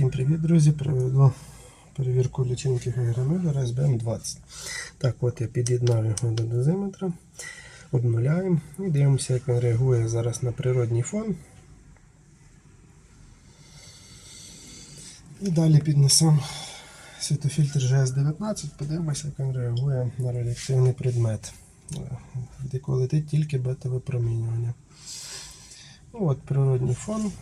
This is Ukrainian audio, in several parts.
Всім привіт, друзі! Проведу перевірку лічильників Гіграмюллера SBM20. Так, от я під'єднав його до дозиметра, обнуляємо і дивимося, як він реагує зараз на природній фон. І далі піднесемо світофільтр GS19, подивимося, як він реагує на радіоактивний предмет, де коли летить тільки бета-випромінювання. Ну, от природній фон.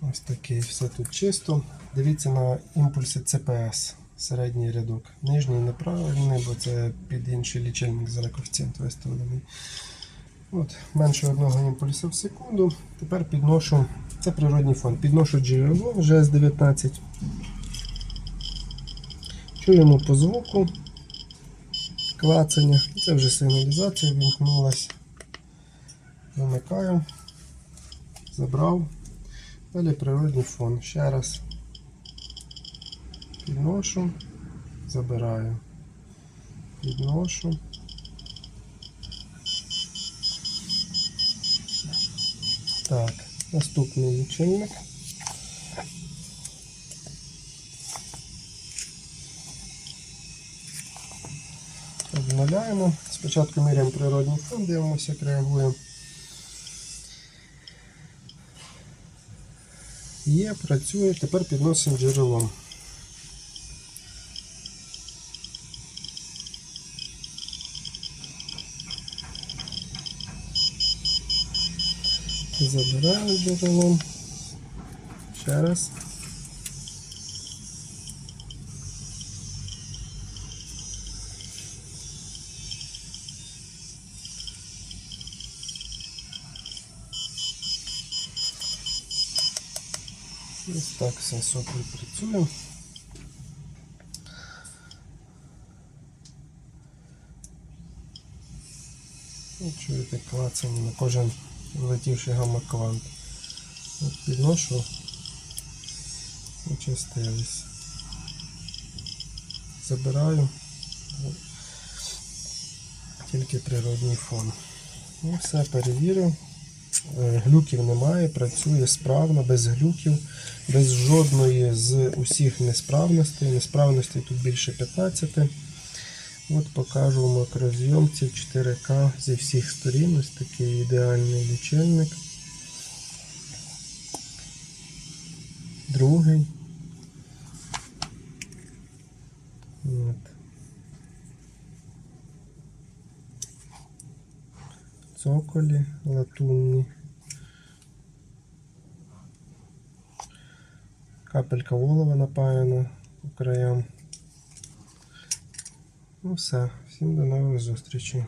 Ось такий, все тут чисто. Дивіться на імпульси CPS, середній рядок. Нижній неправильний, бо це під інший лічильник за коефіцієнт виставлений. От, Менше одного імпульсу в секунду. Тепер підношу, це природній фон, підношу джерело вже з 19. Чуємо по звуку клацання. Це вже сигналізація вімкнулася. Вимикаю, забрав. Далі природний фон. Ще раз підношу, забираю, підношу. Так, наступний лічильник. Обнуляємо. Спочатку міряємо природний фон, дивимося, як реагує. Є, працює, тепер підносимо джерелом. Забираю джерелом. Ще раз. Ось так все сопли працює. І чуєте клацання на кожен влетівший гамма-квант. От підношу, очистились. Забираю тільки природній фон. І все перевірив. Е, Глюків немає, працює справно, без глюків, без жодної з усіх несправностей. Несправностей тут більше 15. От покажу в макрозйомці 4К зі всіх сторін. Ось такий ідеальний лічильник. Другий. От. Цоколі латунні. Капелька волова напаяна по краям. Ну все, всім до нових зустрічей.